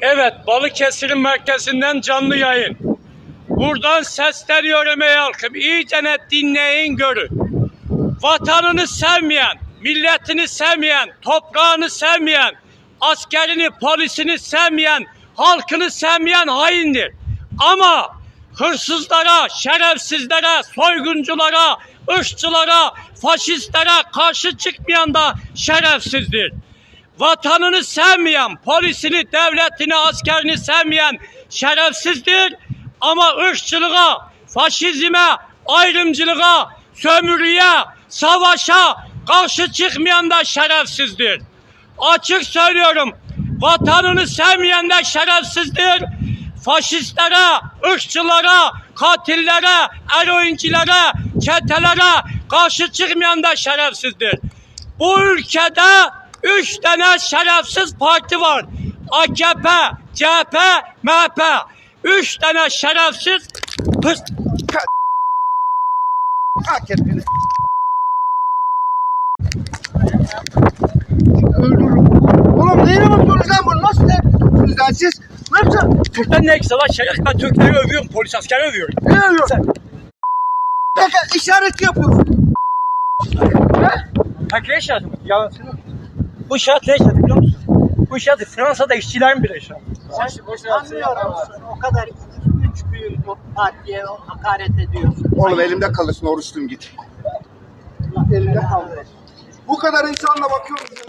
Evet, Balıkesir'in merkezinden canlı yayın. Buradan sesleniyorum ey halkım. İyice net dinleyin görün. Vatanını sevmeyen, milletini sevmeyen, toprağını sevmeyen, askerini, polisini sevmeyen, halkını sevmeyen haindir. Ama hırsızlara, şerefsizlere, soygunculara, ırkçılara, faşistlere karşı çıkmayan da şerefsizdir vatanını sevmeyen, polisini, devletini, askerini sevmeyen şerefsizdir. Ama ırkçılığa, faşizme, ayrımcılığa, sömürüye, savaşa karşı çıkmayan da şerefsizdir. Açık söylüyorum, vatanını sevmeyen de şerefsizdir. Faşistlere, ırkçılara, katillere, eroincilere, çetelere karşı çıkmayan da şerefsizdir. Bu ülkede üç tane şerefsiz parti var. AKP, CHP, MHP. Üç tane şerefsiz. Hak ettiniz. Öldürürüm. Oğlum neyine bakıyorsunuz lan bunu? Nasıl ne? Lan siz? Nasıl? Türk'ten ne ekstra var? Şeref ben Türkleri övüyorum, polis askeri övüyorum. Ne övüyorsun? Peki işaret yapıyorsun. Peki ne işareti bu? Ya, bu işaret ne işareti biliyor musun? Bu işareti Fransa'da işçilerin bile işareti. Anlıyorum. O kadar üç büyük partiye hakaret ediyorsun. Oğlum elimde kalırsın oruçluyum git. Elimde kaldı. Bu kadar insanla bakıyoruz.